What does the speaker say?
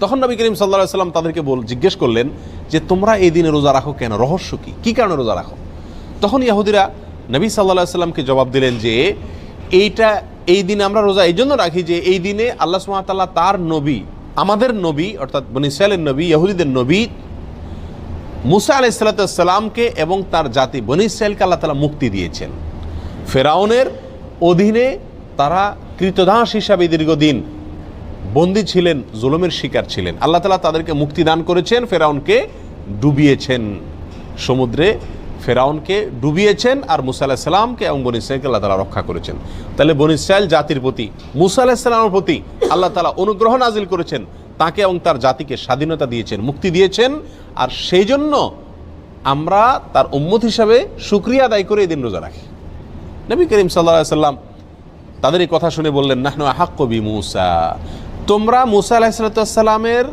তখন নবী করিম সাল্লাহ সাল্লাম তাদেরকে বল জিজ্ঞেস করলেন যে, তোমরা এই দিনে রোজা রাখো কেন? রহস্য কি? কী কারণে রোজা রাখো? তখন ইয়াহুদিরা নবী সাল্লাহ সাল্লামকে জবাব দিলেন যে, এইটা, এই দিনে আমরা রোজা এই জন্য রাখি যে, এই দিনে আল্লাহ সুমাতাল্লাহ তার নবী, আমাদের নবী, অর্থাৎ বনিসালের নবী, ইহুদিদের নবী, মুসা আলাইসাল্লাতামকে এবং তার জাতি বনি ইসরায়েলকে আল্লাহ তালা মুক্তি দিয়েছেন। ফেরাউনের অধীনে তারা কৃতদাস হিসাবে দীর্ঘদিন বন্দী ছিলেন, জুলমের শিকার ছিলেন। আল্লাহ তালা তাদেরকে মুক্তি দান করেছেন, ফেরাউনকে ডুবিয়েছেন। সমুদ্রে ফেরাউনকে ডুবিয়েছেন আর মুসা আলাহিসাল্লামকে এবং বনি ইসরায়েলকে আল্লাহ তালা রক্ষা করেছেন। তাহলে বনি ইসরায়েল জাতির প্রতি, মুসা আলাহিসাল্লামের প্রতি আল্লাহ তালা অনুগ্রহ নাজিল করেছেন, তাকে এবং তার জাতিকে স্বাধীনতা দিয়েছেন, মুক্তি দিয়েছেন। আর সেই জন্য আমরা তার উম্মত হিসাবে সুক্রিয়া আদায় করে এই দিন রোজা রাখি। নবী করিম সাল্লা সাল্লাম তাদের এই কথা শুনে বললেন, নাহনু আহাক্কবি মুসা। তোমরা মুসা আলাহিসাল্লামের